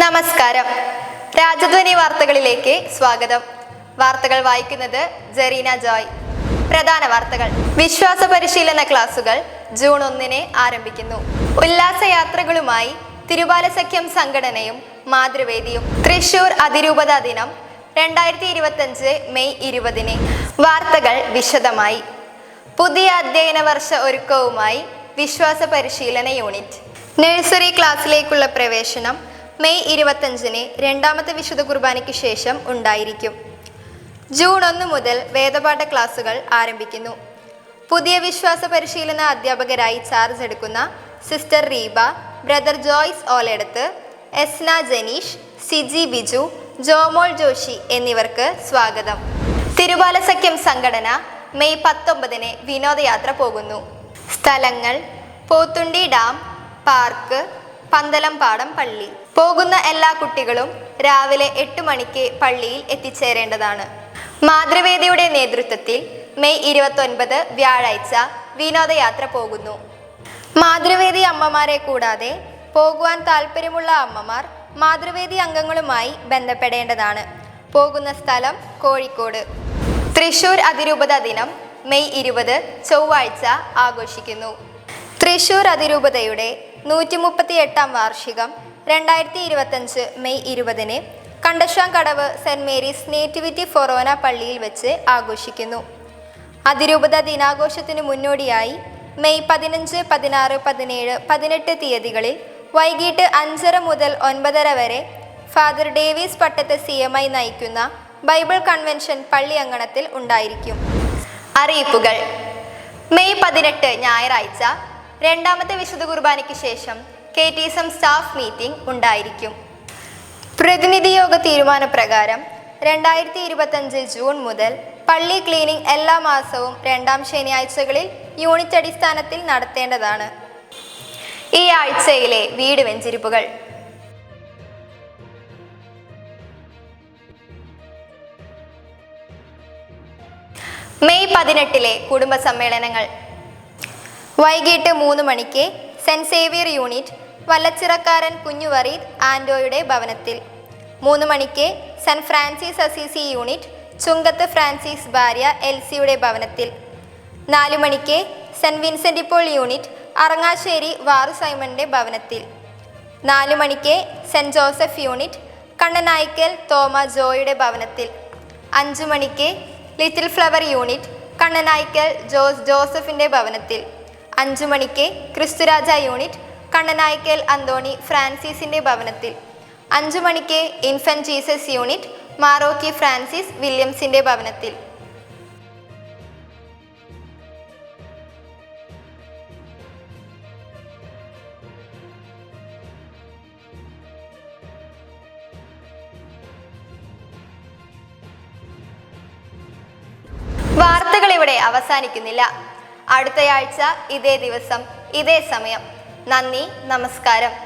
നമസ്കാരം. രാജധ്വനി വാർത്തകളിലേക്ക് സ്വാഗതം. വാർത്തകൾ വായിക്കുന്നത് ജെറീന ജോയ്. പ്രധാന വാർത്തകൾ. വിശ്വാസ പരിശീലന ക്ലാസുകൾ ജൂൺ ഒന്നിന് ആരംഭിക്കുന്നു. ഉല്ലാസയാത്രകളുമായി തിരുബാല സഖ്യം സംഘടനയും മാതൃവേദിയും. തൃശൂർ അതിരൂപത ദിനം രണ്ടായിരത്തി ഇരുപത്തഞ്ച് മെയ് ഇരുപതിന്. വാർത്തകൾ വിശദമായി. പുതിയ അധ്യയന വർഷ ഒരുക്കവുമായി വിശ്വാസ പരിശീലന യൂണിറ്റ്. നഴ്സറി ക്ലാസ്സിലേക്കുള്ള പ്രവേശനം മെയ് ഇരുപത്തഞ്ചിന് രണ്ടാമത്തെ വിശുദ്ധ കുർബാനയ്ക്ക് ശേഷം ഉണ്ടായിരിക്കും. ജൂൺ ഒന്ന് മുതൽ വേദപാഠ ക്ലാസുകൾ ആരംഭിക്കുന്നു. പുതിയ വിശ്വാസ പരിശീലന അധ്യാപകരായി ചാർജ് എടുക്കുന്ന സിസ്റ്റർ റീബ ബ്രദർ ജോയ്സ് ഓലെടുത്ത് എസ്ന ജനീഷ് സിജി ബിജു ജോമോൾ ജോഷി എന്നിവർക്ക് സ്വാഗതം. തിരുബാല സഖ്യം സംഘടന മെയ് പത്തൊമ്പതിന് വിനോദയാത്ര പോകുന്നു. സ്ഥലങ്ങൾ പോത്തുണ്ടി ഡാം പാർക്ക് പന്തലംപാടം പള്ളി. പോകുന്ന എല്ലാ കുട്ടികളും രാവിലെ എട്ട് മണിക്ക് പള്ളിയിൽ എത്തിച്ചേരേണ്ടതാണ്. മാതൃവേദിയുടെ നേതൃത്വത്തിൽ മെയ് ഇരുപത്തൊൻപത് വ്യാഴാഴ്ച വിനോദയാത്ര പോകുന്നു. മാതൃവേദി അമ്മമാരെ കൂടാതെ പോകുവാൻ താല്പര്യമുള്ള അമ്മമാർ മാതൃവേദി അംഗങ്ങളുമായി ബന്ധപ്പെടേണ്ടതാണ്. പോകുന്ന സ്ഥലം കോഴിക്കോട്. തൃശൂർ അതിരൂപത ദിനം മെയ് ഇരുപത് ചൊവ്വാഴ്ച ആഘോഷിക്കുന്നു. തൃശൂർ അതിരൂപതയുടെ നൂറ്റി മുപ്പത്തി എട്ടാം വാർഷികം രണ്ടായിരത്തി ഇരുപത്തഞ്ച് മെയ് ഇരുപതിന് Kandassankadavu saint Mary's nativity forane പള്ളിയിൽ വെച്ച് ആഘോഷിക്കുന്നു. അതിരൂപത ദിനാഘോഷത്തിന് മുന്നോടിയായി മെയ് പതിനഞ്ച് പതിനാറ് പതിനേഴ് പതിനെട്ട് തീയതികളിൽ വൈകിട്ട് അഞ്ചര മുതൽ ഒൻപതര വരെ father Davis Pattath C M I നയിക്കുന്ന ബൈബിൾ കൺവെൻഷൻ പള്ളി അങ്കണത്തിൽ ഉണ്ടായിരിക്കും. അറിയിപ്പുകൾ. മെയ് പതിനെട്ട് ഞായറാഴ്ച രണ്ടാമത്തെ വിശുദ്ധ കുർബാനയ്ക്ക് ശേഷം K T S M staff meeting ഉണ്ടായിരിക്കും. പ്രതിനിധി യോഗ തീരുമാനപ്രകാരം രണ്ടായിരത്തി ഇരുപത്തഞ്ച് ജൂൺ മുതൽ പള്ളി ക്ലീനിംഗ് എല്ലാ മാസവും രണ്ടാം ശനിയാഴ്ചകളിൽ യൂണിറ്റ് അടിസ്ഥാനത്തിൽ നടത്തേണ്ടതാണ്. ഈ ആഴ്ചയിലെ വീട് വെഞ്ചിരിപ്പുകൾ. മെയ് പതിനെട്ടിലെ കുടുംബ സമ്മേളനങ്ങൾ വൈകിട്ട് മൂന്ന് മണിക്ക് സെന്റ് സേവിയർ യൂണിറ്റ് വല്ലച്ചിറക്കാരൻ കുഞ്ഞു വറീദ് ആൻഡോയുടെ ഭവനത്തിൽ. മൂന്ന് മണിക്ക് saint Francis Assisi unit Chunkath Francis ഭാര്യ എൽസിയുടെ ഭവനത്തിൽ. നാല് മണിക്ക് സെന്റ് വിൻസെന്റ് ഇപ്പോൾ യൂണിറ്റ് അറങ്ങാശ്ശേരി വാറു സൈമന്റെ ഭവനത്തിൽ. നാല് മണിക്ക് saint Joseph unit Kannanaikkal Thoma ജോയുടെ ഭവനത്തിൽ. അഞ്ചു മണിക്ക് little flower unit Kannanaikkal Jose ജോസഫിന്റെ ഭവനത്തിൽ. അഞ്ചു മണിക്ക് ക്രിസ്തുരാജ യൂണിറ്റ് കണ്ണനായ്ക്കൽ അന്തോണി ഫ്രാൻസിസിന്റെ ഭവനത്തിൽ. അഞ്ചു മണിക്ക് infant Jesus unit Marokki Francis വില്യംസിന്റെ ഭവനത്തിൽ. വാർത്തകൾ ഇവിടെ അവസാനിക്കുന്നില്ല. അടുത്തയാഴ്ച ഇതേ ദിവസം ഇതേ സമയം. നന്ദി നമസ്കാരം.